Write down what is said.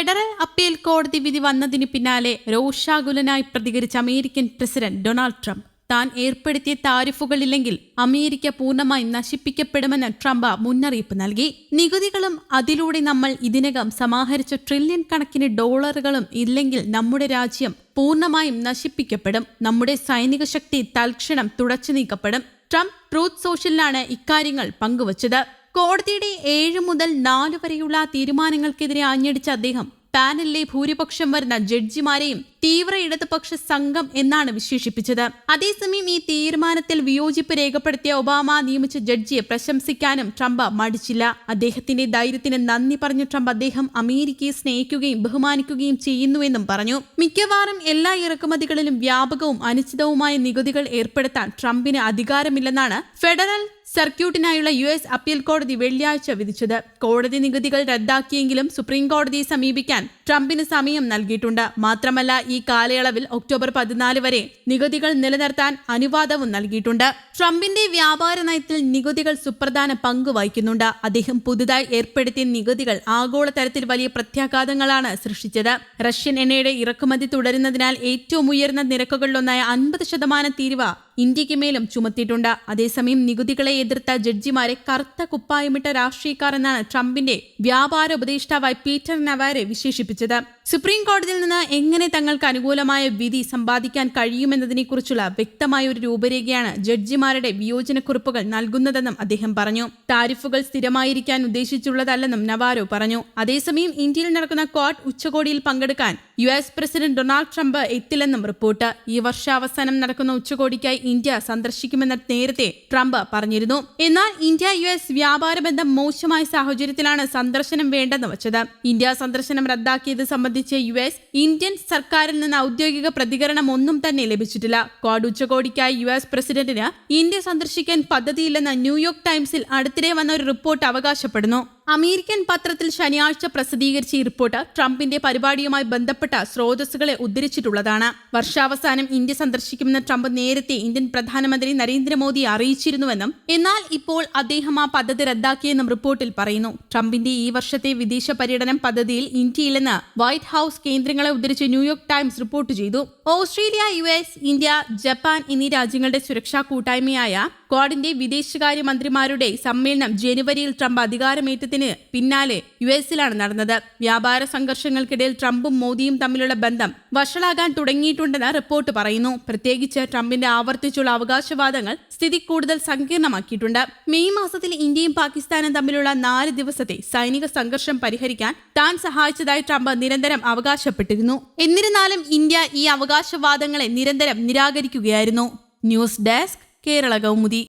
Federal appeal കോടതി വിധി വന്നതിന് പിന്നാലെ രോഷാകുലനായി പ്രതികരിച്ച അമേരിക്കൻ പ്രസിഡന്റ് ഡൊണാൾഡ് ട്രംപ്. താൻ ഏർപ്പെടുത്തിയ താരിഫുകളില്ലെങ്കിൽ അമേരിക്ക പൂർണമായും നശിപ്പിക്കപ്പെടുമെന്ന് ട്രംപ് മുന്നറിയിപ്പ് നൽകി. നികുതികളും അതിലൂടെ നമ്മൾ ഇതിനകം സമാഹരിച്ച ട്രില്യൺ കണക്കിന് ഡോളറുകളും ഇല്ലെങ്കിൽ നമ്മുടെ രാജ്യം പൂർണമായും നശിപ്പിക്കപ്പെടും. നമ്മുടെ സൈനിക ശക്തി തൽക്ഷണം തുടച്ചു നീക്കപ്പെടും. ട്രംപ് ട്രൂത്ത് സോഷ്യലിലാണ് ഇക്കാര്യങ്ങൾ പങ്കുവച്ചത്. കോടതിയുടെ ഏഴ് മുതൽ നാല് വരെയുള്ള തീരുമാനങ്ങൾക്കെതിരെ ആഞ്ഞടിച്ച അദ്ദേഹം പാനലിലെ ഭൂരിപക്ഷം വരുന്ന ജഡ്ജിമാരെയും തീവ്ര ഇടതുപക്ഷ സംഘം എന്നാണ് വിശേഷിപ്പിച്ചത്. അതേസമയം ഈ തീരുമാനത്തിൽ വിയോജിപ്പ് രേഖപ്പെടുത്തിയ ഒബാമ നിയമിച്ച ജഡ്ജിയെ പ്രശംസിക്കാനും ട്രംപ് മടിച്ചില്ല. അദ്ദേഹത്തിന്റെ ധൈര്യത്തിന് നന്ദി പറഞ്ഞ ട്രംപ് അദ്ദേഹം അമേരിക്കയെ സ്നേഹിക്കുകയും ബഹുമാനിക്കുകയും ചെയ്യുന്നുവെന്നും പറഞ്ഞു. മിക്കവാറും എല്ലാ ഇറക്കുമതികളിലും വ്യാപകവും അനിശ്ചിതവുമായ നികുതികൾ ഏർപ്പെടുത്താൻ ട്രംപിന് അധികാരമില്ലെന്നാണ് ഫെഡറൽ സർക്യൂട്ടിനായുള്ള യു എസ് അപ്പീൽ കോടതി വെള്ളിയാഴ്ച വിധിച്ചത്. കോടതി നികുതികൾ റദ്ദാക്കിയെങ്കിലും സുപ്രീം കോടതിയെ സമീപിക്കാൻ ട്രംപിന് സമയം നൽകിയിട്ടുണ്ട്. മാത്രമല്ല ഈ കാലയളവിൽ ഒക്ടോബർ പതിനാല് വരെ നികുതികൾ നിലനിർത്താൻ അനുവാദവും നൽകിയിട്ടുണ്ട്. ട്രംപിന്റെ വ്യാപാര നയത്തിൽ നികുതികൾ സുപ്രധാന പങ്ക് വഹിക്കുന്നുണ്ട്. അദ്ദേഹം പുതുതായി ഏർപ്പെടുത്തിയ നികുതികൾ ആഗോളതലത്തിൽ വലിയ പ്രത്യാഘാതങ്ങളാണ് സൃഷ്ടിച്ചത്. റഷ്യൻ എണ്ണയുടെ ഇറക്കുമതി തുടരുന്നതിനാൽ ഏറ്റവും ഉയർന്ന നിരക്കുകളിലൊന്നായ അൻപത് ശതമാനം തീരുവ ഇന്ത്യയ്ക്ക് മേലും ചുമത്തിയിട്ടുണ്ട്. അതേസമയം നികുതികളെ എതിർത്ത ജഡ്ജിമാരെ കറുത്ത കുപ്പായമിട്ട രാഷ്ട്രീയക്കാർ എന്നാണ് ട്രംപിന്റെ വ്യാപാര ഉപദേഷ്ടാവായി പീറ്റർ നവാരെ വിശേഷിപ്പിച്ചത്. സുപ്രീം കോടതിയിൽ നിന്ന് എങ്ങനെ തങ്ങൾക്ക് അനുകൂലമായ വിധി സമ്പാദിക്കാൻ കഴിയുമെന്നതിനെക്കുറിച്ചുള്ള വ്യക്തമായ ഒരു രൂപരേഖയാണ് ജഡ്ജിമാരുടെ വിയോജനക്കുറിപ്പുകൾ നൽകുന്നതെന്നും അദ്ദേഹം പറഞ്ഞു. താരിഫുകൾ സ്ഥിരമായിരിക്കാൻ ഉദ്ദേശിച്ചുള്ളതല്ലെന്നും നവാരോ പറഞ്ഞു. അതേസമയം ഇന്ത്യയിൽ നടക്കുന്ന ക്വാഡ് ഉച്ചകോടിയിൽ പങ്കെടുക്കാൻ U S president Donald Trump എത്തില്ലെന്നും report. ഈ വർഷാവസാനം നടക്കുന്ന ഉച്ചകോടിക്കായി ഇന്ത്യ സന്ദർശിക്കുമെന്ന് നേരത്തെ ട്രംപ് പറഞ്ഞിരുന്നു. എന്നാൽ ഇന്ത്യ യു എസ് വ്യാപാര ബന്ധം മോശമായ സാഹചര്യത്തിലാണ് സന്ദർശനം വേണ്ടെന്ന് വച്ചത്. ഇന്ത്യ സന്ദർശനം റദ്ദാക്കിയത് സംബന്ധിച്ച് യു എസ് ഇന്ത്യൻ സർക്കാരിൽ നിന്ന് ഔദ്യോഗിക പ്രതികരണം ഒന്നും തന്നെ ലഭിച്ചിട്ടില്ല. ക്വാഡ് ഉച്ചകോടിക്കായി യു എസ് പ്രസിഡന്റിന് ഇന്ത്യ സന്ദർശിക്കാൻ പദ്ധതിയില്ലെന്ന് ന്യൂയോർക്ക് ടൈംസിൽ അടുത്തിടെ വന്ന ഒരു റിപ്പോർട്ട് അവകാശപ്പെടുന്നു. അമേരിക്കൻ പത്രത്തിൽ ശനിയാഴ്ച പ്രസിദ്ധീകരിച്ച ഈ റിപ്പോർട്ട് ട്രംപിന്റെ പരിപാടിയുമായി ബന്ധപ്പെട്ട സ്രോതസ്സുകളെ ഉദ്ധരിച്ചിട്ടുള്ളതാണ്. വർഷാവസാനം ഇന്ത്യ സന്ദർശിക്കുമെന്ന് ട്രംപ് നേരത്തെ ഇന്ത്യൻ പ്രധാനമന്ത്രി നരേന്ദ്രമോദിയെ അറിയിച്ചിരുന്നുവെന്നും എന്നാൽ ഇപ്പോൾ അദ്ദേഹം ആ പദ്ധതി റദ്ദാക്കിയെന്നും റിപ്പോർട്ടിൽ പറയുന്നു. ട്രംപിന്റെ ഈ വർഷത്തെ വിദേശ പര്യടനം പദ്ധതിയിൽ ഇന്ത്യയിലെന്ന് വൈറ്റ് ഹൌസ് കേന്ദ്രങ്ങളെ ഉദ്ധരിച്ച് ന്യൂയോർക്ക് ടൈംസ് റിപ്പോർട്ട് ചെയ്തു. ഓസ്ട്രേലിയ യു ഇന്ത്യ ജപ്പാൻ എന്നീ രാജ്യങ്ങളുടെ സുരക്ഷാ കൂട്ടായ്മയായ ക്വാഡിന്റെ വിദേശകാര്യമന്ത്രിമാരുടെ സമ്മേളനം ജനുവരിയിൽ ട്രംപ് അധികാരമേറ്റത്തിന് പിന്നാലെ യു എസിലാണ് നടന്നത്. വ്യാപാര സംഘർഷങ്ങൾക്കിടയിൽ ട്രംപും മോദിയും തമ്മിലുള്ള ബന്ധം വഷളാകാൻ തുടങ്ങിയിട്ടുണ്ടെന്ന് റിപ്പോർട്ട് പറയുന്നു. പ്രത്യേകിച്ച് ട്രംപിന്റെ ആവർത്തിച്ചുള്ള അവകാശവാദങ്ങൾ സ്ഥിതി കൂടുതൽ സങ്കീർണമാക്കിയിട്ടുണ്ട്. മെയ് മാസത്തിൽ ഇന്ത്യയും പാകിസ്ഥാനും തമ്മിലുള്ള നാല് ദിവസത്തെ സൈനിക സംഘർഷം പരിഹരിക്കാൻ താൻ സഹായിച്ചതായി ട്രംപ് നിരന്തരം അവകാശപ്പെട്ടിരുന്നു. എന്നിരുന്നാലും ഇന്ത്യ ഈ അവകാശവാദങ്ങളെ നിരന്തരം നിരാകരിക്കുകയായിരുന്നു. News desk Kerala Kaumudi